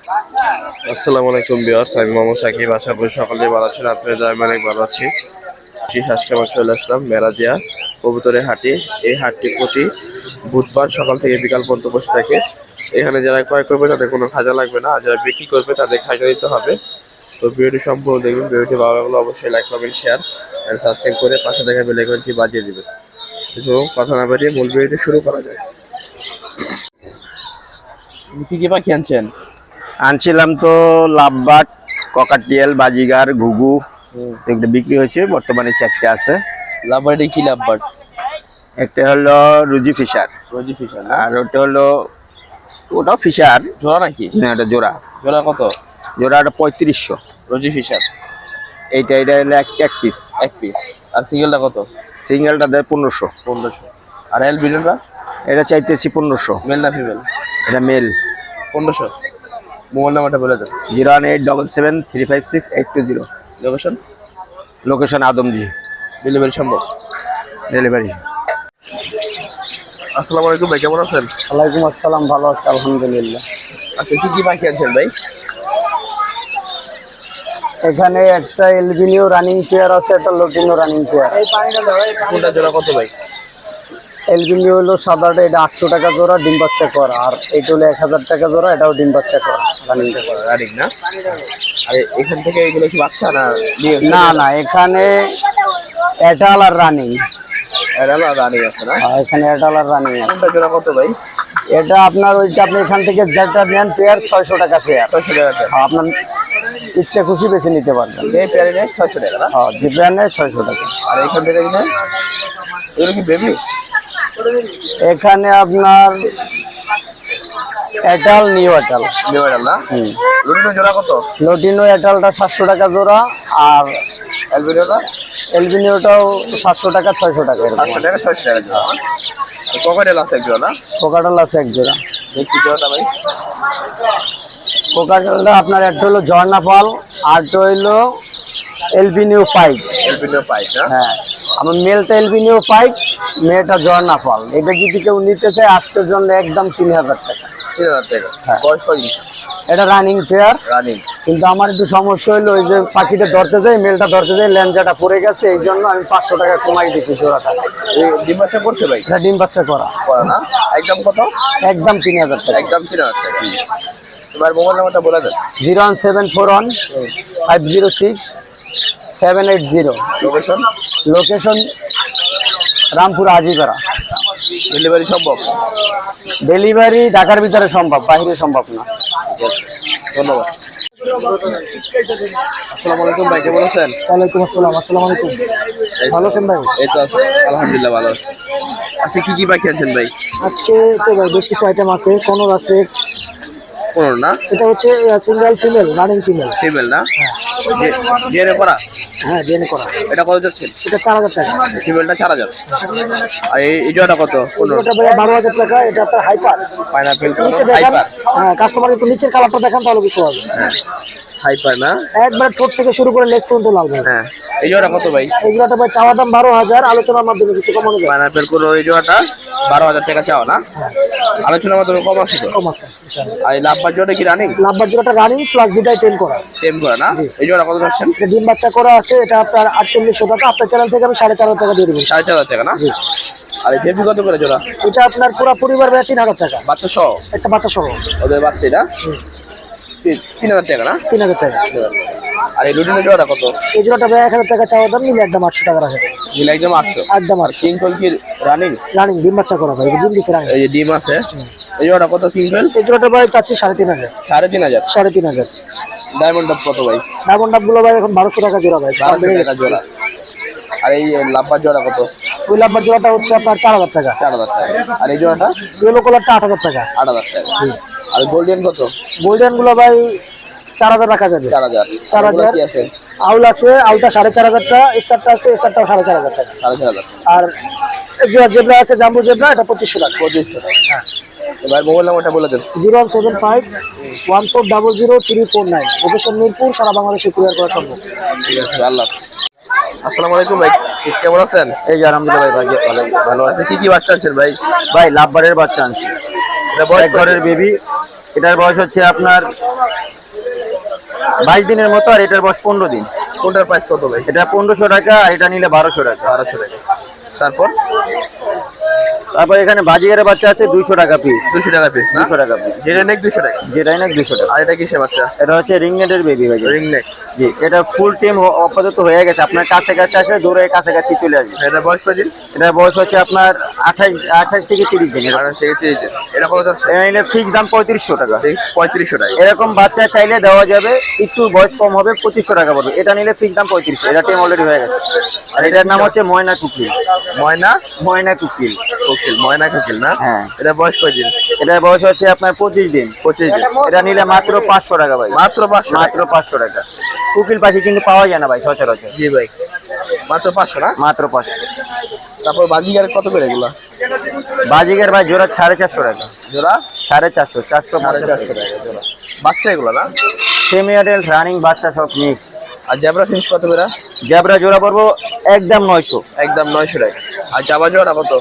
আসসালামু আলাইকুম বিয়ার্স আমি মোহাম্মদ সাকিব। আশা করি সকলে ভালো আছেন। আপনাদের আমি অনেক ভালো আছি। আজকে আমার চলে আসলাম মেরাজিয়া কবুতরের হাটে। এই হাটটি প্রতি বুধবার সকাল থেকে বিকাল পর্যন্ত বসে থাকে। এখানে যারা ক্রয় করবে, তাদের কোনো খাজা লাগবে না। আর যারা বিক্রি করবে, তাদের খাজা দিতে হবে। তো ভিডিওটি সম্পূর্ণ দেখবেন। ভিডিওটি ভালো অবশ্যই like comment share and subscribe করে পাশে দেখা বেল আইকনটি বাজিয়ে দিবেন। তো কথা না বাড়িয়ে মূল ভিডিওটি শুরু করা যায় কি কি পাখি আনছেন? আনছিলাম তো লাভবাট ককাটিয়াল বাজিগার ঘুঘু এগুলো বিক্রি হয়েছে বর্তমানে চারটে আছে। লাভবার্ডে কি লাভবার্ড একটা হলো রুজি ফিশার। রুজি ফিশার আর ওটা হলো ওটা ফিশার। জোড়া নাকি? না ওটা জোড়া। জোড়া কত? জোড়া জোড়াটা পঁয়ত্রিশশো। রুজি ফিশার। এইটা এটা হলো এক এক পিস এক পিস আর সিঙ্গেলটা কত? সিঙ্গেলটা দেয় পনেরোশো। পনেরোশো। আর এল বিলিয়নটা এটা চাইতেছি পনেরোশো। মেল না ফিমেল? এটা মেল। পনেরোশো। মোবাইল নাম্বারটা বলে দেন zero one eight double seven three five six eight two zero. Location location Adamjee. Delivery সম্ভব। ডেলিভারি আসসালামু আলাইকুম ভাই কেমন আছেন? ওয়ালাইকুম আসসালাম ভালো আছে আলহামদুলিল্লাহ। আচ্ছা কি কি পাখি আছেন ভাই? এখানে একটা এলবিনিও রানিং পেয়ার আছে একটা লোটিনো রানিং পেয়ার কোনটা জোড়া কত ভাই? এলবিনিও হলো সাদাটা এটা আটশো টাকা জোড়া ডিম বাচ্চা করা। আর এটা হলো এক হাজার টাকা জোড়া এটাও ডিম বাচ্চা করা রানিংটা করা। রানিং না? আরে এখান থেকে এগুলো কি বাচ্চা না না না এখানে এটাল আর রানিং রানিং আছে না? এখানে এটাল আর রানিং আছে। কোনটা জোড়া কত ভাই? এটা আপনার ওইটা আপনি এখান থেকে যেটা নেন পেয়ার ছয়শো টাকা পেয়ার ছয়শো টাকা আছে আপনার ইচ্ছে খুশি বেছে নিতে পারবেন। পেয়ারে নেয় ছয়শো টাকা না? হ্যাঁ যে পেয়ার নেয় ছয়শো টাকা। আর এখান থেকে এগুলো কি বেবি এখানে আপনার এটাল নিউ এটাল। নিউডাল না? হুম। লুটিনো জোড়া কত? লোটিনো এটালটা সাতশো টাকা জোড়া আর অ্যালবিনিওটা এলবিনিওটাও সাতশো টাকা ছয়শো টাকা সাতশো টাকা ছয়শো টাকা জোড়া। ককাটেল আছে এক জোড়া না? কোকাটাল আছে এক জোড়া। দেখছি জোড়াটা ভাই। কোকাটালটা আপনার একটা হলো ঝর্ণা পাল আরটা হইল এলবিনিও পাইপ অ্যালবিনিও পাই হ্যাঁ? আমার মেলটা এলবিনিও পাইপ মেয়েটা ঝর্ণা পাল। এটা যদি কেউ নিতে চায় আজকের জন্য একদম তিন হাজার টাকা। তিন হাজার টাকা। হ্যাঁ। এটা রানিং পেয়ার রানিং কিন্তু আমার একটু সমস্যা হলো ওই যে পাখিটা ধরতে যাই মেলটা ধরতে যাই ল্যাঞ্জাটা পড়ে গেছে এই জন্য আমি পাঁচশো টাকা কমাই দিচ্ছি জোড়াটা। এই ডিম বাচ্চা করছে ভাই? এটা ডিম বাচ্চা করা। করা না? একদম কত? একদম তিন হাজার টাকা। একদম তিন হাজার টাকা। তোমার মোবাইল নাম্বারটা বলে দেন। Zero one seven four one five zero six seven eight zero location location Rampur Azipara delivery সম্ভব? ডেলিভারি ঢাকার ভিতরে সম্ভব বাইরে সম্ভব না। ধন্যবাদ। আসসালামু আলাইকুম ভাই কেমন আছেন? ওয়ালাইকুম আসসালাম আসসালামু আলাইকুম। ভালো আছেন ভাই? এই তো আছে আলহামদুলিল্লাহ ভালো আছে। কি কি পাখি আনছেন ভাই? আজকে তো ভাই বেশ কিছু আইটেম আছে কনর আছে পনেরো না? এটা হচ্ছে single female running female female না? ডিএনএ করা? হ্যাঁ ডিএনএ করা। এটা কত যাচ্ছে? এটা চার হাজার টাকা। ফিমেলটা চার হাজার। আর এই জোড়াটা কত? এটা ভাইয়া বারো হাজার টাকা এটা আপনার হাইপার পাইনাপেল নিচে দেখান হ্যাঁ কাস্টমার একটু নিচের কালারটা দেখান তাহলে বুঝতে পারবেন। হাইপার না? একবার ঠোঁট থেকে শুরু করে লেস পর্যন্ত লাল ভাই। হ্যাঁ। এই জোড়া কত ভাই? এই জোড়াটা ভাই চাওয়া দাম বারো হাজার আলোচনার মাধ্যমে কিছু কমানো যায় পাইনাপেল কোনো এই জোড়াটা বারো হাজার টাকা চাও না? আলোচনার মাধ্যমে কম আসে কম আছে আর এই লাভবার কি রানিং লাভবার জোড়াটা রানিং প্লাস টেন করা। না? এই জোড়া কত যাচ্ছেন ডিম বাচ্চা করা আছে এটা আপনার আটচল্লিশশো টাকা আপনার চ্যানেল থেকে আমি সাড়ে চার হাজার টাকা দিয়ে দেবো। সাড়ে চার হাজার টাকা না? আর এই জেপি কত করে জোড়া? এটা আপনার পুরো পরিবার তিন হাজার টাকা। বাচ্চা সহ একটা বাচ্চা সহ ওদের বাচ্চা এটা তিন- হাজার টাকা না? তিন হাজার টাকা। আর এই লুটিনের জোড়াটা কত? এই জোড়াটা এক হাজার টাকা চাওয়া দাম নিলে একদম আটশো টাকা রাখা নীল একদম আটশো? একদম আর আটশো। কিংকল কি রানিং রানিং ডিম বাচ্চা করা ভাই জিম দিচ্ছে রানিং এই যে ডিম আছে। এই জোড়াটা কত কিংকল এই জোড়াটা ভাই চাচ্ছি সাড়ে তিন হাজার। সাড়ে তিন হাজার? সাড়ে তিন হাজার। ডায়মন্ড ডাব কত ভাই? ডায়মন্ড ডাবগুলো ভাই এখন বারোশো টাকা জোড়া ভাই বারোশো টাকা জোড়া। আর এই লাভবার জোড়া কত? ওই লাভবার জোড়াটা হচ্ছে আপনার চার হাজার টাকা। চার হাজার টাকা। আর এই জোড়াটা? ইয়েলো কালারটা আট হাজার টাকা। আট হাজার টাকা। আর গোল্ডেন কত? গোল্ডেনগুলো ভাই চার হাজার রাখা যাবে। চার হাজার। চার হাজার। আউল আছে আউলটা সাড়ে চার হাজার টাকা স্টারটা আছে স্টারটাও সাড়ে চার হাজার টাকা। সাড়ে চার হাজার আর জেবরা আছে জাম্বু জেবরা এটা পঁচিশশো টাকা। পঁচিশশো টাকা। হ্যাঁ। এবার মোবাইল নাম্বারটা বলে দেন। Zero one seven five one four double zero three four nine. Location Mirpur সারা বাংলাদেশে কুরিয়ার করা সম্ভব। ঠিক আছে আল্লাহ। আসসালামু আলাইকুম ভাই কেমন আছেন? এই যে আলহামদুলিল্লাহ ভাই ভালো ভালো আছে কি কি বাচ্চা আছেন ভাই? ভাই লাভবারের বাচ্চা আনছি। এক ঘরের বেবি এটার বয়স হচ্ছে আপনার বাইশ দিনের মতো আর এটার বয়স পনেরো দিন। কোনটার প্রাইস কত ভাই? এটা পনেরোশো টাকা আর এটা নিলে বারোশো টাকা। বারোশো টাকা। তারপর? তারপর এখানে বাজিগারের বাচ্চা আছে দুইশো টাকা পিস দুশো টাকা পিস দুশো টাকা পিস যেটা নেক দুশো টাকা। যেটাই না দুশো টাকা। আর এটা কিসে বাচ্চা? এটা হচ্ছে রিংনেটের বেবি ভাই রিং নেক জি এটা ফুল টিম আপাতত হয়ে গেছে। আপনার কাছে কাছে আসে দূরে কাছাকাছি চলে আসবে। এটা বয়স কদিন এটার বয়স হচ্ছে আপনার আঠাশ আঠাশ থেকে তিরিশ দিন আঠাশ থেকে তিরিশ দিন। এটা কত এটা নিলে ফিক্স দাম পঁয়ত্রিশশো টাকা। পঁয়ত্রিশশো টাকা। এরকম বাচ্চা চাইলে দেওয়া যাবে একটু বয়স কম হবে পঁচিশশো টাকা পড়বে। এটা নিলে ফিক্স দাম পঁয়ত্রিশশো। এটা টিম অলরেডি হয়ে গেছে। আর এটার নাম হচ্ছে ময়না কুকিল। ময়না? ময়না কুকিল। কোকিল ময়না কোকিল না? হ্যাঁ। এটা বয়স কয়দিন এটার বয়স হচ্ছে আপনার পঁচিশ দিন পঁচিশ দিন। এটা নিলে মাত্র পাঁচশো টাকা ভাই। মাত্র পাঁচশো মাত্র পাঁচশো টাকা। কুকিল পাখি কিন্তু পাওয়া যায় না ভাই সচরাচর। জি ভাই। মাত্র পাঁচশো না? মাত্র পাঁচশো। তারপর বাজিগার কত করে এগুলো? বাজিকের ভাই জোড়া সাড়ে চারশো টাকা। জোড়া? সাড়ে চারশো চারশো সাড়ে চারশো টাকা জোড়া। বাচ্চা এগুলো না? সেমি অ্যাডাল্ট রানিং বাচ্চা সব মিক্স আর জ্যাবরা ফিনিশ কত করে? জ্যাবরা জোড়া পড়ব একদম নয়শো। একদম নয়শো টাকা। আর জাবা জোড়া কত?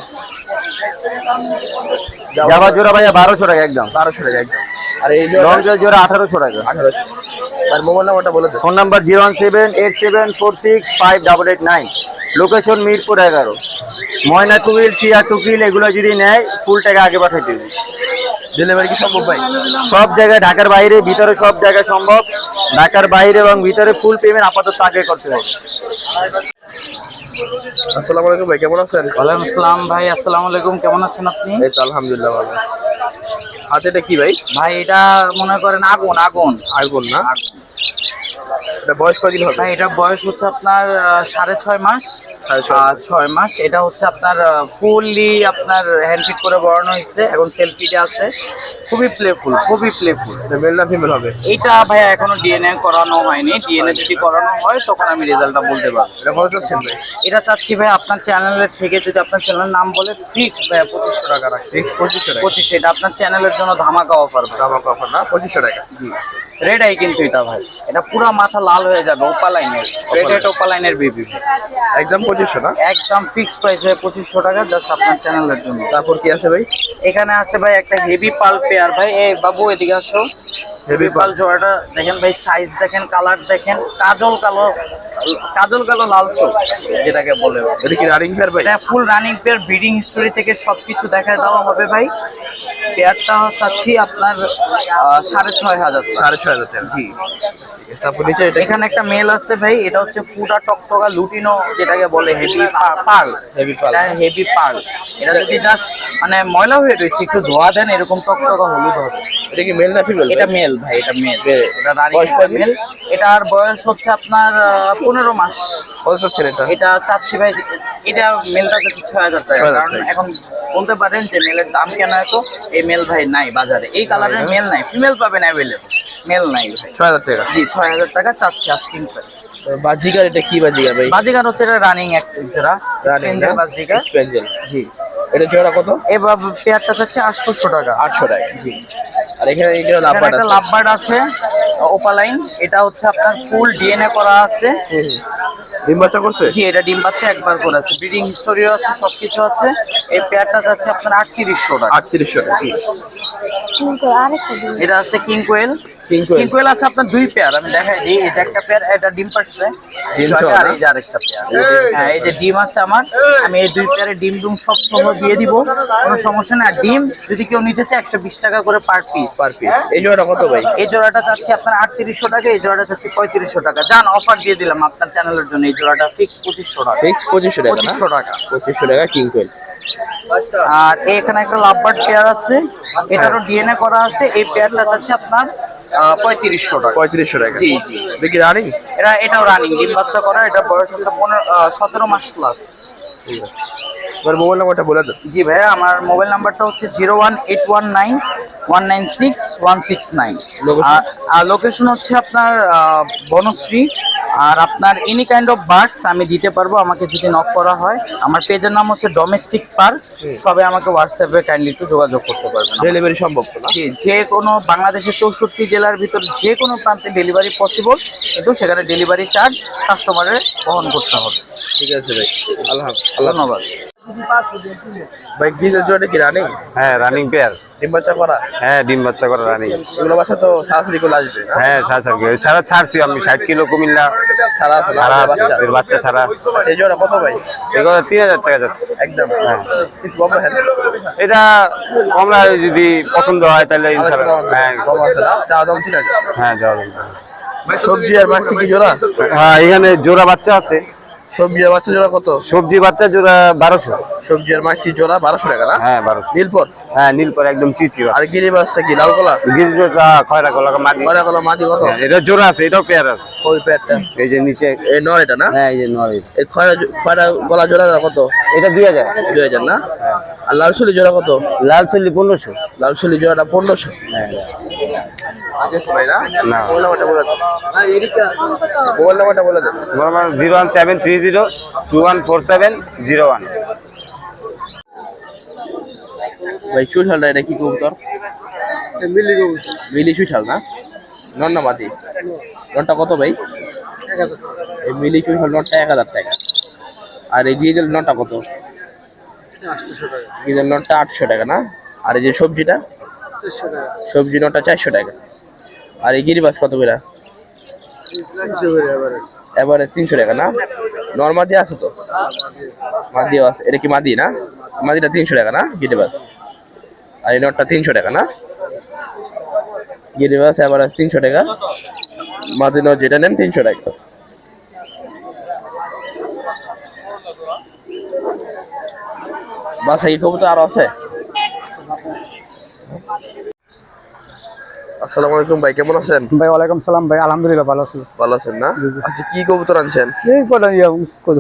জাবা জোড়া ভাইয়া বারোশো টাকা একদম। বারোশো টাকা একদম। আর এই জোড়া লং জোড়া আঠারোশো টাকা। আঠারোশো। আর মোবাইল নাম্বারটা বলে phone number zero one seven eight seven four six five double eight nine. Location Mirpur এগারো। ময়না টুকিল টিয়া টুকিল এগুলো যদি নেয় ফুল টাকা আগে পাঠিয়ে দেবে। ডেলিভারি কি সম্ভব ভাই? সব জায়গায় ঢাকার বাইরে ভিতরে সব জায়গায় সম্ভব। ঢাকার বাইরে এবং ভিতরে ফুল পেমেন্ট আপাতত আগে করতে হবে। আসসালামু আলাইকুম ভাই কেমন আছেন? ওয়ালাইকুম আসসালাম ভাই আসসালামু আলাইকুম কেমন আছেন আপনি? এই তো আলহামদুলিল্লাহ ভালো আছি। হাতে এটা কি ভাই? ভাই এটা মনে করেন আগুন আগুন। আগুন না? এটা বয়স কদিন হবে? ভাই এটা বয়স হচ্ছে আপনার সাড়ে ছয় মাস। ছয়। মাস। এটা হচ্ছে আপনার ফুললি আপনার হ্যান্ডফিট করে বড়ানো হয়েছে। এখন সেলফিতে আছে। খুবই প্লেফুল খুবই প্লেফুল এটা মেল না ফিমেল হবে? এইটা ভাইয়া এখনও ডিএনএ করানো হয়নি। ডিএনএ যদি করানো হয় তখন আমি রেজাল্টটা বলতে পারব। এটা কত চাচ্ছেন ভাই এটা চাচ্ছি ভাই আপনার চ্যানেলের থেকে যদি আপনার চ্যানেলের নাম বলে ফিক্স ভাইয়া পঁচিশশো টাকা রাখছি পঁচিশশো টাকা? পঁচিশশো এটা আপনার চ্যানেলের জন্য ধামাকা অফার ভাই আমার অফার না? পঁচিশশো টাকা। জি। রেড আই কিন্তু এটা ভাই। এটা পুরা মাথা লাল হয়ে যাবে ওপালাইনের রেড ওপা ওপালাইনের বেবি একদম পঁচিশশো টাকা একদম ফিক্স প্রাইস ভাই পঁচিশশো টাকা জাস্ট আপনার চ্যানেলের জন্য। তারপর কি আছে ভাই? এখানে আছে ভাই একটা হেভি পাল পেয়ার ভাই। এই বাবু এদিকে আসো। পাল। জোড়াটা দেখেন ভাই সাইজ দেখেন কালার দেখেন কাজল কালো কাজল কালো লাল চোখ যেটাকে বলে। এটা কি রানিং ফেয়ার ভাই? এটা full running pair breeding history থেকে সবকিছু দেখা দেওয়া হবে ভাই। পেয়ারটা চাচ্ছি আপনার সাড়ে ছয় হাজার সাড়ে ছয় হাজার জি। এটা এখানে একটা মেল আছে ভাই এটা হচ্ছে পুরা টকটকা লুটিনো যেটাকে বলে হেভি পার্ল pearl। এটা হেভি পার্ল এটা যদি জাস্ট মানে ময়লা হয়ে রয়েছে একটু ধোয়া দেন এরকম টকটকা হলুদ হবে। এটা কি মেল না ফিমেল এটা মেল ভাই এটা মেল এটা রানিং? মেল এটার বয়স হচ্ছে আপনার পনেরো মাস। কত চাচ্ছেন এটা? চাচ্ছি ভাই এটা মেলটা চাচ্ছি ছয় হাজার টাকা। কারণ এখন বলতে পারেন যে মেলের দাম কেন এত? এই মেল ভাই নাই বাজারে। এই কালারের মেল নাই। ফিমেল পাবেন অ্যাভেলেবল মেল নাই ভাই। ছয় হাজার টাকা। জি ছয় হাজার টাকা চাচ্ছি আস্কিং প্রাইস বাজিকার এটা কি বাজিকার ভাই? বাজিগার হচ্ছে এটা রানিং এক জোড়া বাজিগার। স্পেঞ্জেল জি। এটা জোড়া কত? এবার পেয়ারটা হচ্ছে আটশোশো টাকা। আটশো টাকা। জি। আর এখানে এটা এখানে একটা আছে? লাভবার্ড আছে ওপালাইন। এটা হচ্ছে আপনার ফুল ডিএনএ করা আছে। ডিম বাচ্চা করছে? জি এটা ডিম বাচ্চা একবার করে আছে। ব্রিডিং হিস্টোরিও আছে সবকিছু আছে। এই পেয়ারটা যাচ্ছে আপনার আটত্রিশশো টাকা। আটত্রিশশো টাকা এটা আছে কিং কোয়েল। কিং কোয়েল। আছে আপনার দুই পেয়ার। আমি দেখাই দিই এই একটা পেয়ার এটা ডিম পাচ্ছে আর এই যে আরেকটা পেয়ার। হ্যাঁ এই যে ডিম আছে আমার। আমি এই দুই পেয়ারে ডিম ডুম সব সহ দিয়ে দিব। কোনো সমস্যা না ডিম যদি কেউ নিতে চায় একশো বিশ টাকা করে পার পিস। Per piece. এই জোড়াটা কত ভাই? এই জোড়াটা চাচ্ছি আপনার আটত্রিশশো টাকা এই জোড়াটা চাচ্ছি পঁয়ত্রিশশো টাকা। যান অফার দিয়ে দিলাম আপনার চ্যানেলের জন্য। এই জোড়াটা ফিক্স পঁচিশশো টাকা। ফিক্স পঁচিশশো টাকা পঁচিশশো টাকা। পঁচিশশো টাকা কিং কোয়েল আর এখানে একটা লাভবার্ড পেয়ার আছে। এটারও ডিএনএ করা আছে। এই পেয়ারটা চাচ্ছে আপনার পঁয়ত্রিশশো টাকা। পঁয়ত্রিশশো টাকা। জি জি। দেখি রানিং এটা এটাও রানিং ডিম বাচ্চা করা এটা বয়স হচ্ছে পনেরো সতেরো মাস প্লাস ঠিক আছে। এবার মোবাইল নাম্বারটা বলে দেন জি ভাইয়া আমার মোবাইল নাম্বারটা হচ্ছে zero one eight one nine one nine six one six nine? আর লোকেশন হচ্ছে আপনার বনশ্রী। আর আপনার এনি কাইন্ড অফ বার্ডস আমি দিতে পারব আমাকে যদি নক করা হয়। আমার পেজের নাম হচ্ছে ডোমেস্টিক পার্ক সবে আমাকে হোয়াটসঅ্যাপে কাইন্ডলি একটু যোগাযোগ করতে পারবেন ডেলিভারি সম্ভব তো জি যে কোনো বাংলাদেশের চৌষট্টি জেলার ভিতর যে কোনো প্রান্তে ডেলিভারি পসিবল কিন্তু সেখানে ডেলিভারি চার্জ কাস্টমারের বহন করতে হবে। ঠিক আছে ভাই। আল্লাহ আল্লাহ ধন্যবাদ। ভাই জোড়াটা কি রানিং হ্যাঁ রানিং পেয়ার ডিম বাচ্চা করা? হ্যাঁ ডিম বাচ্চা করা রানিং এগুলো বাচ্চা তো সরাসরি করে আসবে হ্যাঁ ছাড় ছাড় ছাড়া ছাড়ছি আমি ষাট কিলো কুমিল্লা। ছাড়া ছাড়া বাচ্চা। এর বাচ্চা ছাড়া। সেই জোড়া কত ভাই? এগুলো তিন হাজার টাকা যাচ্ছে। একদম। হ্যাঁ। কিছু কম রাখেন এটা কমলা যদি পছন্দ হয় তাহলে হ্যাঁ। কম আছে চা দাম ঠিক আছে হ্যাঁ যাওয়া সবজি আর মাছি কি জোড়া? হ্যাঁ এখানে জোড়া বাচ্চা আছে। সবজি আর বাচ্চা জোড়া কত? সবজি বাচ্চা জোড়া বারোশো। সবজি আর মাছি জোড়া বারোশো টাকা না? হ্যাঁ বারোশো। নীলপর হ্যাঁ নীলপর একদম চিচি আর গিরি মাছটা কি লাল কলা? গিরিজোটা খয়রা কলা মাটি। কলা কলা মাটি কত? হ্যাঁ, এটা জোড়া আছে এটাও পেয়ার আছে। ওই পেটটা এই যে নিচে। এই নর এটা না? হ্যাঁ এই যে নয়। এই খয়রা খয়রা গলা জোড়া কত? এটা দুই হাজার। দুই হাজার না? আর লাল চুলি জোড়া কত? লাল চল্লি পনেরোশো। লাল চুলি জোড়াটা পনেরোশো। হ্যাঁ শোনাই না? না। মোবাইল নাম্বারটা বলে দেন মোবাইল নাম্বারটা বলে দেন zero one seven three zero two one four seven zero one. ভাই চুলহালটা এটা কি কবুতর? মিলি চুলহাল না কত ভাই? এই মিলি চুলহাল নটটা এক হাজার টাকা। আর এই ডিজেল নটটা কত? ডিজেল নটটা আটশো টাকা না? আর এই যে সবজিটা? সবজি নটটা চারশো টাকা। আর এই গিরিবাস কত করে? এবারে তিনশো টাকা না? নর্মাদি আছে তো? মাদিও আছে। এটা কি মাদি না? মাদিটা তিনশো টাকা না? গিরিবাস। আর এই নটটা তিনশো টাকা না? গিরিবাস এবার আছে তিনশো টাকা। মাদি নট যেটা নেন তিনশো টাকা। বাসায় কি কবুতর আরও আছে? আসসালামু আলাইকুম ভাই কেমন আছেন? ভাই ওয়ালাইকুম সালাম ভাই আলহামদুলিল্লাহ ভালো আছি। ভালো আছেন না? আচ্ছা কি কবুতর আনছেন? এই কটা ইয়া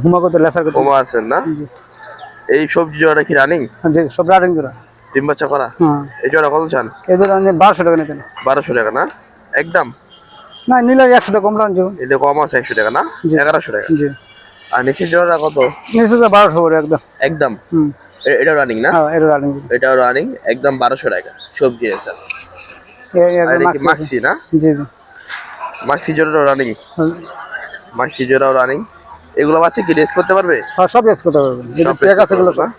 হুমা করতে লেসার করতে ওমা আছেন না? এই সবজি জোড়াটা কি রানিং যে সব রানিং জোড়া। ডিম বাচ্চা করা? হ্যাঁ। এই জোড়া কত চান? এই জোড়া বারোশো টাকা নিতেন। বারোশো টাকা না? একদম? না নিলে একশো টাকা কম যাব এটা কম আছে একশো টাকা না? জি। এগারোশো টাকা। জি। আর নিচের জোড়াটা কত? নিশ্চয় বারোশো করে একদম। একদম? হুম। এ- এটাও রানিং না? হ্যাঁ এটা রানিং এটাও রানিং একদম বারোশো টাকা। সবজি আছে। এটা মাক্সি না? জি জি। মাক্সি জোড়াটাও রানিং মাক্সি জোড়াও রানিং এগুলো বাচ্চা কি রেস করতে পারবে? হ্যাঁ সব ইউজ করতে পারবেন যদি সব আছে এগুলো পারবে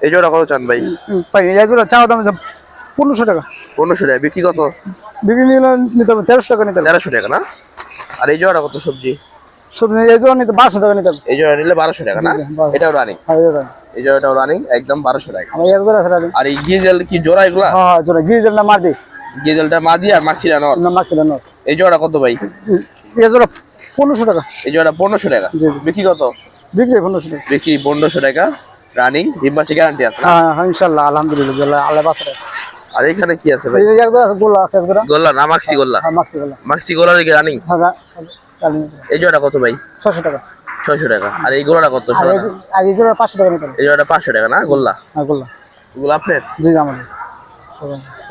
এই জোড়া কত চান ভাই? ভাই এই জোড়া চাওয়া দাম পনেরোশো টাকা। পনেরোশো টাকা বিক্রি কত? বিক্রি নিলে নিতে হবে তেরোশো টাকা নিতে হবে। তেরোশো টাকা না? আর এই জোড়া কত সবজি? সবজি এই জোড়া নিতে বারোশো টাকা নিতে হবে। এই জোড়া নিলে বারোশো টাকা না। এটাও রানিং হ্যাঁ এই জোড়া এই জোড়াটাও রানিং একদম বারোশো টাকা। আর এই গিজেল কি জোড়া এগুলা? হ্যাঁ জোড়া। জোড়া মার দিই গিজেলটা মাদি আর মাছিরা নর? না মারছিল না এই জোড়া কত ভাই? এই জোড়া পনেরোশো টাকা। এই জোড়া পনেরোশো টাকা। জি, জি। বিক্রি কত? বিক্রি পনেরোশো টাকা। বিক্রি পনেরোশো টাকা। রানিং ডিম গ্যারান্টি আছে হ্যাঁ হ্যাঁ ইনশাল্লাহ আলহামদুলিল্লাহ আল্লাহ বাসারে আর এখানে কি আছে ভাই? এই আছে গোল্লা আছে এক গোল্লা না মাক্সি গোল্লা? হ্যাঁ মাক্সি গোল্লা। মাক্সি গোল্লা দিকে রানিং? হ্যাঁ রানিং। এই জোড়া কত ভাই? ছশো টাকা। ছয়শো টাকা। আর এই গোলাটা কত? আর এই জোড়া পাঁচশো টাকা এই জোড়াটা পাঁচশো টাকা না গোল্লা? হ্যাঁ গোল্লা। এগুলো আপনার? জি আমাদের।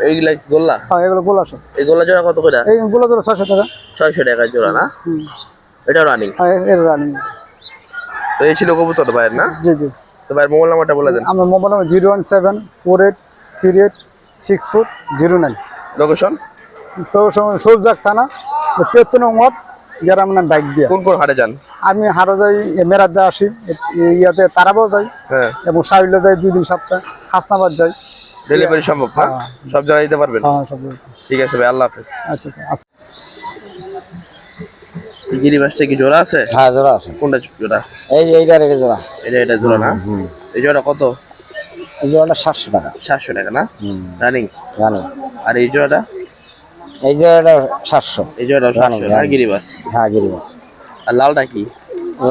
এইগুলা গোল্লা? হ্যাঁ এগুলো গোল্লা সব। এই গোল্লা জোড়া কত করে? এই গোল্লা জোড়া ছশো টাকা। ছয়শো টাকা জোড়া না? এটা রানিং হ্যাঁ রানিং তো এই ছিল কবুতর ভাইয়ের না? জি জি। তো ভাইয়ের মোবাইল নাম্বারটা বলে দেন। আমার mobile number zero one seven four eight three eight six four zero nine. Location তো সৌজাক থানা গ্রাম নাম বাইক দিয়া কোন কোন হাটে যান? আমি হারো যাই মেরাদা আসি ইয়াতে তারাবাও যাই হ্যাঁ। এবং সাইলে যাই দুই দিন সপ্তাহে হাসনাবাদ যাই। ডেলিভারি সম্ভব না হ্যাঁ। সব জায়গায় দিতে পারবেন? হ্যাঁ সব ঠিক আছে ভাই আল্লাহ হাফেজ। আচ্ছা আচ্ছা আচ্ছা। গিরিবাসটা কি জোড়া আছে? হ্যাঁ জোড়া আছে। কোনটা জোড়া? এই যে এইটার এটা জোড়া। এটা এটা জোড়া না? এই জোড়া কত? এই জোড়াটা সাতশো টাকা। সাতশো টাকা না? রানিং জানি আর এই জোড়াটা? এই জোড়াটা সাতশো। এই সাতশো গিরিবাস হ্যাঁ গিরিবাস আর লালটা কি?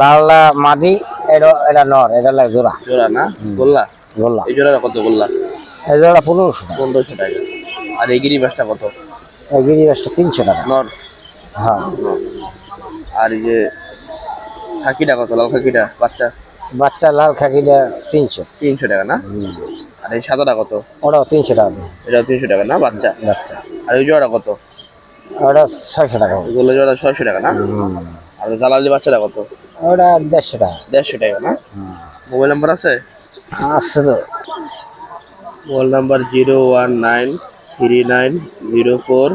লালটা মাদি এটা এটা নর এটা লাগে জোড়া। জোড়া না? গোল্লা? গোল্লা। এই জোড়াটা কত গোল্লা? এই জোড়া পনেরোশো টাকা। পনেরোশো টাকা। আর এই গিরিবাসটা কত? এই গিরিবাসটা তিনশো টাকা। নর? হ্যাঁ। আর এই যে খাকিটা কত? লাল খাকিটা? বাচ্চা? বাচ্চা লাল খাকিটা তিনশো। তিনশো টাকা না? আর এই সাদাটা কত? ওটাও তিনশো টাকা। দিয়ে এটা তিনশো টাকা না? বাচ্চা? বাচ্চা। আর ওই জোড়া কত? ওটা ছয়শো টাকা। ওগুলো জোড়া ছয়শো টাকা না। আর জালালি বাচ্চাটা কত? ওটা দেড়শো টাকা। দেড়শো টাকা না? মোবাইল নাম্বার আছে? আসছে তো। Mobile number zero one nine three nine zero four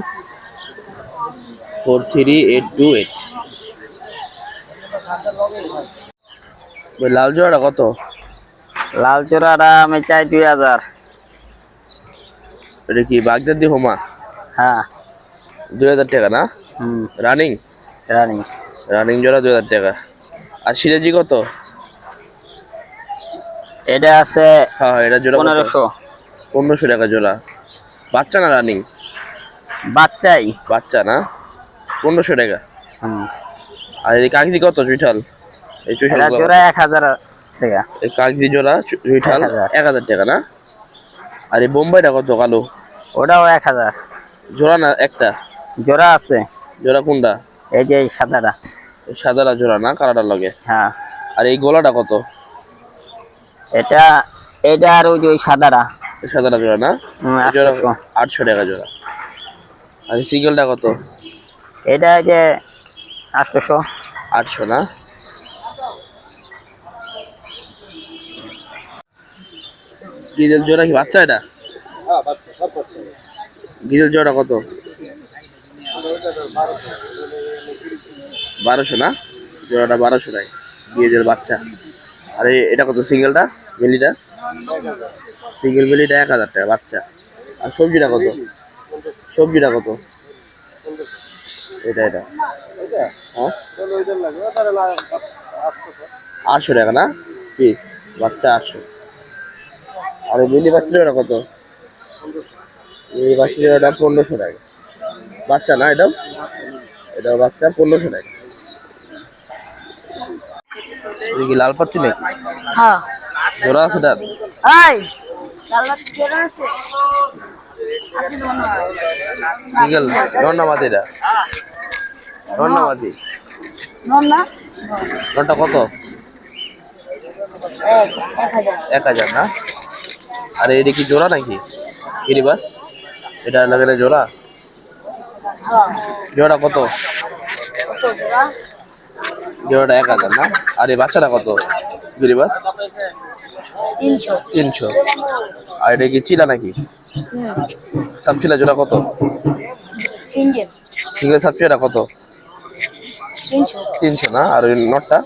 four three eight two eight. লাল জোড়াটা কত? লাল চূড়াটা আমি চাই দুই হাজার। এটা কি বাগদাদি হোমা? হ্যাঁ। দুই হাজার টাকা না? হুম। রানিং? রানিং। রানিং জোড়া দুই হাজার টাকা। আর সিরাজি কত? এটা আছে হ্যাঁ হ্যাঁ এটা জোড়া পনেরোশো। পনেরোশো টাকা জোড়া। বাচ্চা না রানিং? বাচ্চাই। বাচ্চা না? পনেরোশো টাকা। আর এই কাগজি কত চুইঠাল এই চুইঠাল জোড়া এক হাজার টাকা। এই কাগজি জোড়া চুইঠাল এক হাজার। টাকা না? আর এই বোম্বাইটা কত কালো? ওটাও এক হাজার। জোড়া না একটা? জোড়া আছে। জোড়া কোনটা? এই যে সাদাটা। সাদাটা জোড়া না কালারটা লগে? হ্যাঁ। আর এই গোলাটা কত? এটা এটা আর ওই যে ওই সাদাটা। সাদাটা জোড়া না? জোড়া আটশো টাকা জোড়া। আর সিঙ্গেলটা কত? এটা যে আটশোশো আটশো না? ডিজেল জোড়া কি বাচ্চা এটা? ডিজেল জোড়া কত? বারোশো না? জোড়াটা বারোশো টাকা ডিজেল বাচ্চা। আর এটা কত সিঙ্গেলটা? মিলিটা সিঙ্গেল মিলিটা এক হাজার টাকা বাচ্চা। আর সবজিটা কত? সবজিটা কত? এটা এটা। হ্যাঁ? আটশো টাকা না? পিস বাচ্চা আটশো। আর মিলি বাচ্চাটা কত? মিলি বাচ্চাটা পনেরোশো টাকা। বাচ্চা না এটাও? এটাও বাচ্চা পনেরোশো টাকা। লাল পাচ্ছি নাকি? হ্যাঁ। জোড়া আছে তার? সিঙ্গেল নন্না মাতি এটা নন্না মাতি নটা কত? এক হাজার না? আরে এটা কি জোড়া নাকি? গিরিবাস এটা লাগালে জোড়া? জোড়া কত? জোড়াটা এক হাজার না? আর এই বাচ্চাটা কত? গিরিবাস? তিনশো। আর এটা কি চিলা নাকি? সাবচিলা জোড়া কত? সিঙ্গেল। সিঙ্গেল সাবচিলাটা কত? তিনশো। তিনশো না? আর ওই নটটা?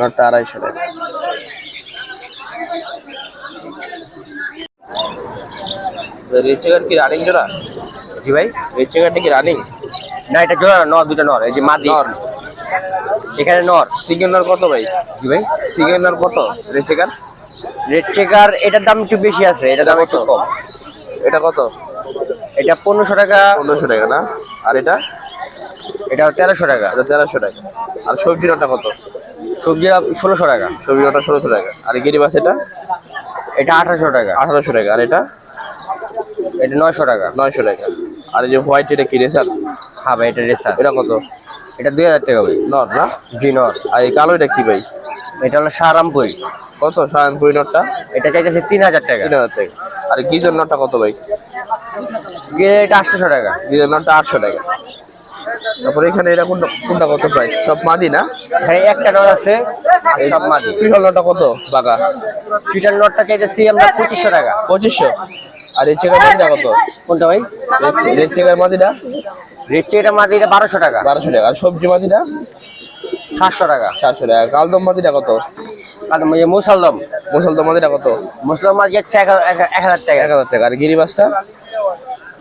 নটটা আড়াইশো টাকা। রেড চেকার কি রানিং জোড়া? জি ভাই। রেড চেকারটা কি রানিং না এটা জোড়া না, নর দুটো নর এই যে মাদি। নর। এখানে নর সিঙ্গেল নর কত ভাই? জি ভাই। সিঙ্গেল নর কত? রেড চেকার রেড চেকার এটার দাম একটু বেশি আছে এটার দাম একটু কম। এটা কত? এটা পনেরোশো টাকা। পনেরোশো টাকা না? আর এটা? এটা তেরোশো টাকা। এটা তেরোশো টাকা। আর সবজি নটা কত? সবজি ষোলোশো টাকা। সবজি নটা ষোলোশো টাকা। আর গিরিবাস এটা? এটা আঠারোশো টাকা। আঠারোশো টাকা। আর এটা? এটা নয়শো টাকা। নয়শো টাকা। আর এই যে হোয়াইট এটা কি রেসার? হ্যাঁ ভাই এটা রেসার। এটা কত? এটা দুই হাজার টাকা ভাই। নর না? জি নর আর এই কালো এটা কি ভাই? এটা হলো সারামপুরি। কত? সারামপুরি নটটা এটা চাইতেছে তিন হাজার টাকা। তিন হাজার টাকা। আর গিজর নটটা কত ভাই? এটা আটশোশো টাকা। গিজর নটটা আটশো টাকা। তারপরে এখানে এটা কোনটা কোনটা কত প্রাইস সব মাদি না? হ্যাঁ একটা নর আছে। সব মাদি। ত্রিশাল নটটা কত? বাগা টুইটার নটটা চাইতেছি আমরা পঁচিশশো টাকা। পঁচিশশো। আর এই চেকার মাদিটা কত? কোনটা ভাই? রেড চেকার মাদিটা? রেড মাদি এটা বারোশো টাকা। বারোশো টাকা। আর সবজি মাদিটা? সাতশো টাকা। সাতশো টাকা। কালদম মাদিটা কত? আর এই মুসালদম। মুসলদম মাদিটা কত? মুসলমান মাছ যাচ্ছে এক হাজার- টাকা। এক হাজার টাকা। আর গিরিবাসটা?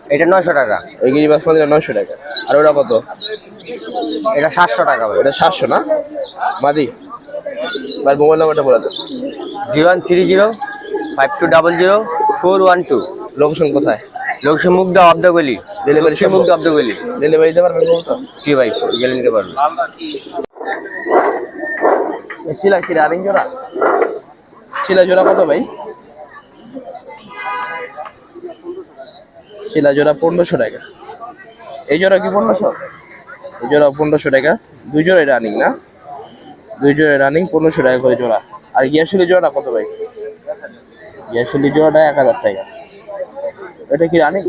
এটা নয়শো টাকা। ওই গিরিবাস মাদিটা নয়শো টাকা। আর ওটা কত? এটা সাতশো টাকা ওটা সাতশো না? মাদি? ভাই মোবাইল নাম্বারটা বলে দেন। Zero one three zero five two double zero four one two. Location কোথায়? লোকসে মুগ্ধা অব্দগলি Delivery লোকসে মুগ্ধা অব্দগলি ডেলিভারি দিতে পারবেন তো জি ভাই গেলে নিতে পারবেন শিলা কি রানিং জোড়া? শিলা জোড়া কত ভাই? শিলা জোড়া পনেরোশো টাকা। এই জোড়া কি পনেরোশো? এই জোড়া পনেরোশো টাকা। দুই জোড়াই রানিং না? দুই জোড়াই রানিং পনেরোশো টাকা করে জোড়া। আর গিয়াশুলি জোড়া কত ভাই? গিয়াশুলি জোড়াটা এক হাজার টাকা। এটা কি রানিং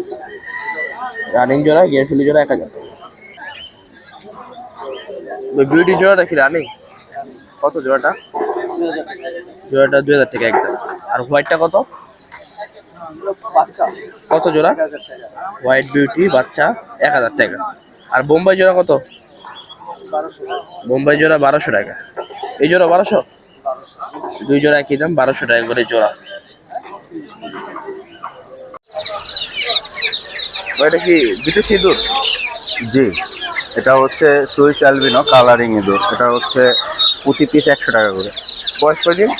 রানিং জোড়া গিয়াশুলি জোড়া এক হাজার বিউটি জোড়াটা কি রানিং কত জোড়াটা? জোড়াটা দুই হাজার টাকা একদম। আর হোয়াইটটা কত? কত জোড়া? হোয়াইট বিউটি বাচ্চা এক হাজার টাকা। আর বোম্বাই জোড়া কত? বোম্বাই জোড়া বারোশো টাকা। এই জোড়া বারোশো? দুই জোড়া একই দাম বারোশো টাকা করে জোড়া। এটা কি দুটো সিঁদুর জি। এটা হচ্ছে সুইস অ্যালবিনো কালারিং ইঁদুর এটা হচ্ছে প্রতি পিস একশো টাকা করে। বয়স কদিন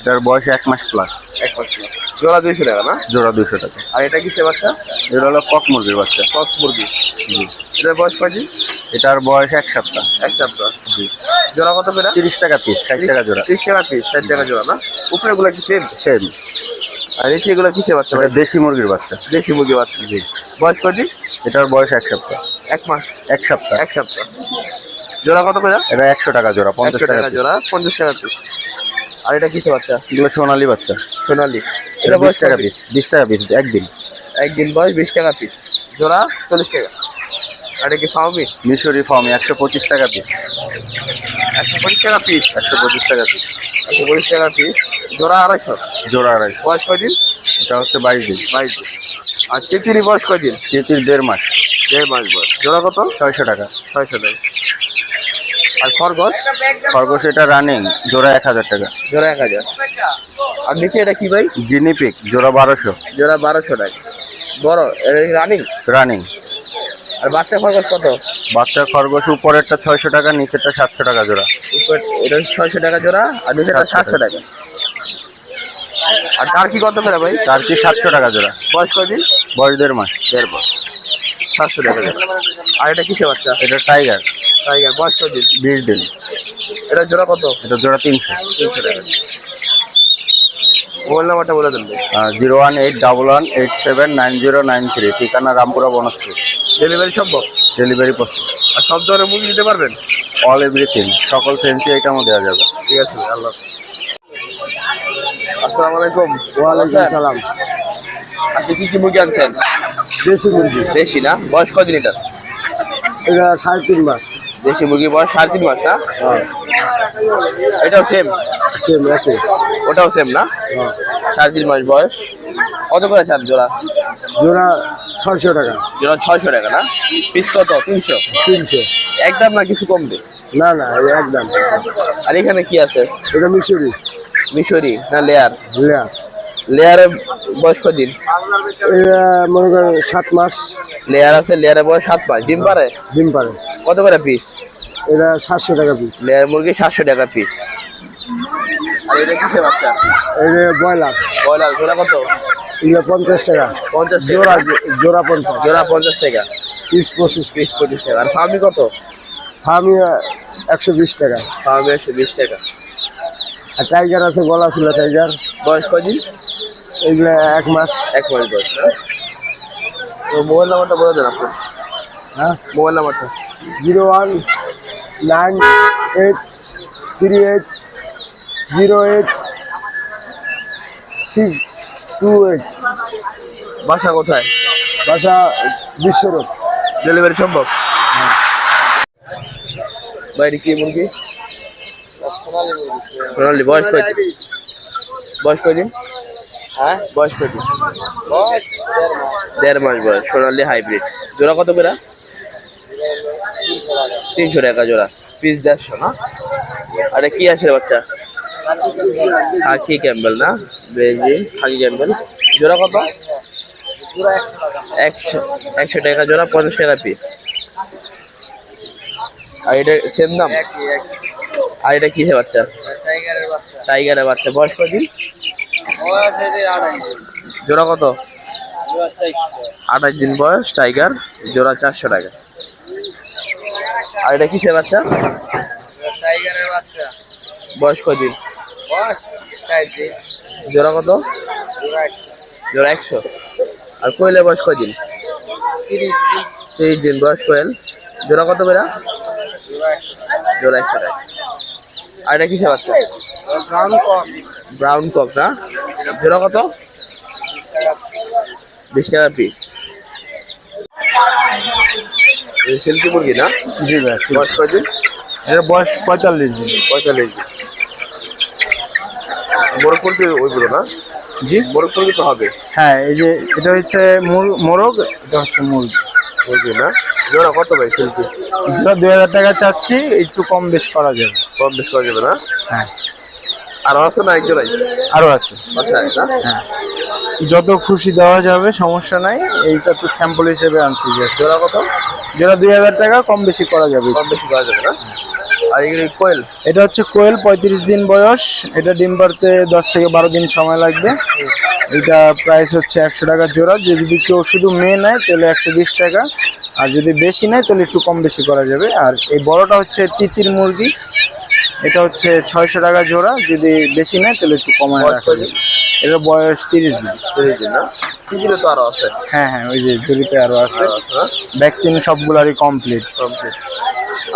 এটার বয়স এক মাস প্লাস এক মাস না। জোড়া দুইশো টাকা না? জোড়া দুশো টাকা। আর এটা কিসে বাচ্চা? এটা হলো কক মুরগির বাচ্চা। কক মুরগি। জি। এটার বয়স কদিন এটার বয়স এক সপ্তাহ। এক সপ্তাহ। জি। জোড়া কত করে? তিরিশ টাকা পিস ষাট টাকা জোড়া। ত্রিশ টাকা পিস ষাট টাকা জোড়া না? উপরে গুলো কি সেম সেম আর এই এগুলো কিসে বাচ্চা? ভাই দেশি মুরগির বাচ্চা। দেশি মুরগির বাচ্চা। জি। বয়স এটার বয়স এক সপ্তাহ। এক মাস। এক সপ্তাহ। এক সপ্তাহ। জোড়া কত করে? এটা একশো টাকা জোড়া পঞ্চাশ টাকা জোড়া পঞ্চাশ টাকা পিস আর এটা কিসে বাচ্চা? এগুলো সোনালি বাচ্চা। সোনালি। এটা বিশ টাকা পিস বিশ টাকা পিস একদিন। একদিন বয়স বিশ টাকা পিস জোড়া চল্লিশ টাকা। এটা কি ফাউমি মিশরি ফার্ম একশো পঁচিশ টাকা পিস একশো পঁচিশ টাকা পিস একশো পঁচিশ টাকা পিস একশো পঁচিশ টাকা পিস জোড়া আড়াইশো? জোড়া আড়াইশো। বয়স কয়দিন এটা হচ্ছে বাইশ দিন। বাইশ দিন। আর তিতিরি বয়স কয়দিন কেতির দেড় মাস। দেড় মাস বয়স। জোড়া কত? ছয়শো টাকা। ছয়শো টাকা। আর খরগোশ? খরগোশ এটা রানিং জোড়া এক হাজার টাকা। জোড়া এক হাজার। আর নিচে এটা কি ভাই? গিনিপিক জোড়া বারোশো। জোড়া বারোশো টাকা। বড় রানিং রানিং আর বাচ্চা খরগোশ কত? বাচ্চা খরগোশ উপরেরটা ছয়শো টাকা নিচেরটা সাতশো টাকা জোড়া। উপর এটা ছয়শো টাকা জোড়া আর নিচেটা সাতশো টাকা। আর তার কি কত করে ভাই? তার কি সাতশো টাকা জোড়া। বয়স কয়দিন বয়স দেড় মাস। দেড় মাস। সাতশো টাকা জোড়া। আর এটা কিসে বাচ্চা? এটা টাইগার। টাইগার বয়স কয়দিন বিশ দিন। এটা জোড়া কত? এটা জোড়া তিনশো। তিনশো টাকা। মোবাইল নাম্বারটা বলে দেন zero one eight double one eight seven nine zero nine three. ঠিকানা রামপুরা বনশ্রী। ডেলিভারি সম্ভব? ডেলিভারি পসিবল আর সব ধরনের মুরগি দিতে পারবেন? অল এভরিথিং সকল ফেন্সি আইটেমও দেওয়া যাবে। ঠিক আছে আল্লাহ আসসালামু আলাইকুম। ওয়ালাইকুম সালাম। আপনি কি কি মুরগি আনছেন? দেশি মুরগি। দেশি না? বয়স কদিন এটা এটা সাড়ে তিন মাস। দেশি মুরগি বয়স সাড়ে তিন মাস না? হ্যাঁ। এটাও সেম সেম একই। ওটাও সেম না? হ্যাঁ। সাড়ে তিন মাস বয়স। কত করে চান জোড়া? জোড়া ছয়শো টাকা। জোড়া ছয়শো টাকা না? পিস কত? তিনশো? তিনশো। একদম না কিছু কমবে? না না একদম। আর এখানে কি আছে? এটা মিশরি। মিশরি না লেয়ার লেয়ার লেয়ারের বয়স কদিন মনে করেন সাত মাস। লেয়ার আছে লেয়ারের বয়স সাত মাস। ডিম পারে? ডিম পারে। কত করে পিস এটা সাতশো টাকা পিস লেয়ার মুরগি সাতশো টাকা পিস আর এটা কিসে বাচ্চা? এটা ব্রয়লার। ব্রয়লার জোড়া কত? এগুলো পঞ্চাশ টাকা। পঞ্চাশ জোড়া জোড়া পঞ্চাশ। জোড়া পঞ্চাশ টাকা। পিস পঁচিশ। পিস পঁচিশ টাকা। আর ফার্মি কত? আমি একশো বিশ টাকা। ফার্মি একশো বিশ টাকা। আর টাইগার আছে গলা ছিল টাইগার। বয়স কদিন এগুলো এক মাস। এক মাস বয়স তো মোবাইল নাম্বারটা বলে দেন আপনি। হ্যাঁ? মোবাইল নাম্বারটা। Zero one nine eight three eight zero eight six two eight. বাসা কোথায়? বাসা বিশ্বরূপ ডেলিভারি সম্ভব? বাইরে কি মুরগি? সোনালি বয়স কয়দিন? বয়স কয়দিন? হ্যাঁ? বয়স কয়দিন? দেড় মাস। বয়স সোনালি হাইব্রিড। জোড়া কত করে? তিনশো টাকা জোড়া। পিস দেড়শো না? আরে কি আছে বাচ্চা? হাকি ক্যাম্বেল না? বেজি হাকি ক্যাম্বেল। জোড়া কত? একশো একশো টাকা জোড়া পঞ্চাশ টাকা পিস আর এটা সেম দাম? আর এটা কিসে বাচ্চা? টাইগারের বাচ্চা। বয়স কদিন জোড়া কত? আঠাশ দিন বয়স টাইগার। জোড়া চারশো টাকা। আর এটা কিসের বাচ্চা? বয়স কদিন জোড়া কত? জোড়া একশো। আর কোয়েলের বয়স কদিন তিরিশ দিন। বয়স কোয়েল। জোড়া কত করে জোড়া একশো। টাকা। আর এটা কিসের বাচ্চা? Brown cock. না? জোড়া কত? বিশ টাকা পিস সিল্কি মুরগি না? জি ভাই বয়স কয়দিন এর বয়স পঁয়তাল্লিশ দিন। পঁয়তাল্লিশ দিন। মোরগ মুরগি ওইগুলো না? জি। মোরগ মুরগি তো হবে। হ্যাঁ এই যে এটা হচ্ছে মোরগ এটা হচ্ছে মুরগি। মুরগি না? জোড়া কত ভাই সিল্কি? যেটা দুই হাজার টাকা চাচ্ছি একটু কম বেশ করা যাবে। কম বেশ করা যাবে না? হ্যাঁ। আরও আছে না এক জোড়াই আরও আছে না যত খুশি দেওয়া যাবে সমস্যা নাই। এইটা তো স্যাম্পল হিসেবে আনছি যে জোড়া কত? যেটা দুই হাজার টাকা কম বেশি করা যাবে। কম বেশি করা যাবে না? আর এগুলো কোয়েল? এটা হচ্ছে কোয়েল পঁয়ত্রিশ দিন বয়স। এটা ডিম পারতে দশ থেকে বারো দিন সময় লাগবে। এটা প্রাইস হচ্ছে একশো টাকা জোড়া। যদি কেউ শুধু মেয়ে নেয় তাহলে একশো বিশ টাকা। আর যদি বেশি নেয় তাহলে একটু কম বেশি করা যাবে। আর এই বড়টা হচ্ছে তিতির মুরগি। এটা হচ্ছে ছয়শো টাকা জোড়া। যদি বেশি নেয় তাহলে একটু কমায় রাখা যাবে। এটা বয়স তিরিশ দিন। তিরিশ দিন না? টিভিতে তো আরও আছে। হ্যাঁ হ্যাঁ ওই যে জুড়িতে আরও আছে। ভ্যাকসিন সবগুলারই কমপ্লিট কমপ্লিট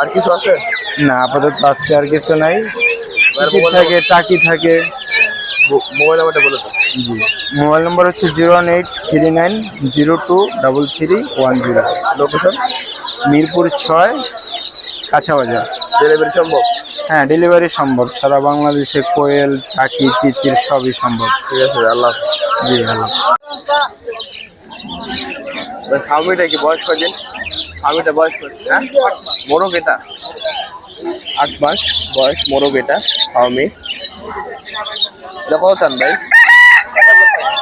আর কিছু আছে? না আপাতত আজকে আর কিছু নাই। থাকে টাকি থাকে। মোবাইল নাম্বারটা বলে জি মোবাইল নম্বর হচ্ছে zero one eight three nine zero two double three one zero. Location Mirpur ছয় কাঁচাবাজার ডেলিভারি সম্ভব? হ্যাঁ ডেলিভারি সম্ভব। সারা বাংলাদেশে কোয়েল টাকি তিতির সবই সম্ভব। ঠিক আছে আল্লাহ জি আল্লাহ স্বামীটা কি বয়স কদিন স্বামীটা বয়স হ্যাঁ? মোরগ এটা আট মাস বয়স মোরগ এটা স্বামী এটা কত চান ভাই?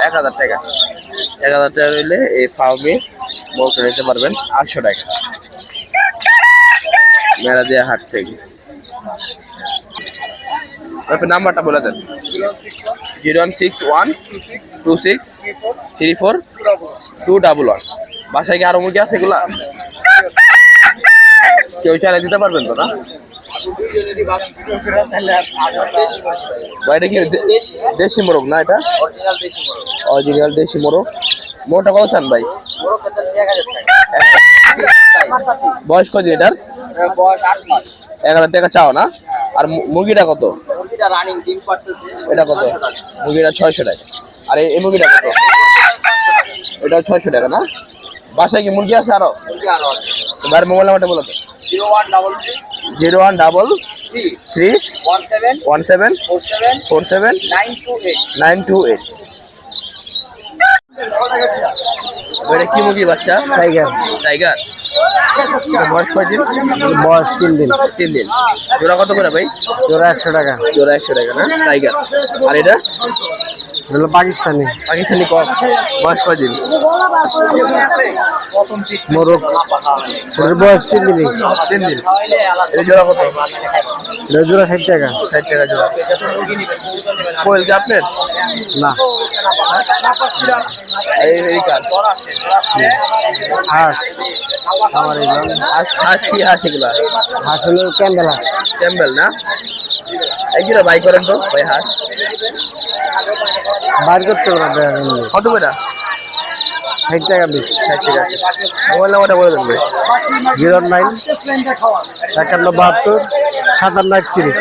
এক হাজার টাকা। এক হাজার টাকা রইলে এই ফার্মে মোরগটা নিতে পারবেন আটশো টাকা। মেরা দিয়ে হাট থেকে। আপনার নাম্বারটা বলে দেন। Zero one six one two six three four two double one. বাসায় কি আরও মুরগি আছে এগুলা? কেউ চাইলে দিতে পারবেন তো না এটা কি দেশি মোরগ না এটা? অরিজিনাল দেশি মোরগ। কত চান ভাই? বয়স কত এটার? চাও না? আর মু- মুরগিটা কত? এটা কত? মুরগিটা ছয়শো টাকা। আর এই এই মুরগিটা কত? এটা ছয়শো টাকা না? বাসায় কি মুরগি আছে আরও? বাইরের মোবাইল নাম্বারটা বলো তো। Zero one double three one seven one seven four seven nine two eight. এটা কি বাচ্চা? টাইগার টাইগার এটা বয়স কয়দিন? বয়স তিন দিন। তিন দিন। জোড়া কত করে ভাই? জোড়া একশো টাকা। জোড়া একশো টাকা না? টাইগার আর এটা? হলো পাকিস্তানি। পাকিস্তানি কম বয়স কয়দিন মোরগ। ওটার বয়স তিন দিনই। তিন দিন। এটা জোড়া কত? এটা জোড়া ষাট টাকা। ষাট টাকা জোড়া। কোয়েল কি আপনার? না। এই এই কার? হাঁস। আমার এই হাঁস হাঁস কি? হাঁস এগুলা? হাঁস হলো ক্যান্ডেলা ক্যাম্বেল না? এই বাই করেন তো ভাই হাঁস। বার করতে পারবে কত করে? ষাট টাকা বিশ ষাট টাকা মোবাইল নাম্বারটা বলে দেন ভাই। জিরো নাইন একান্ন বাহাত্তর সাতান্ন একত্রিশ।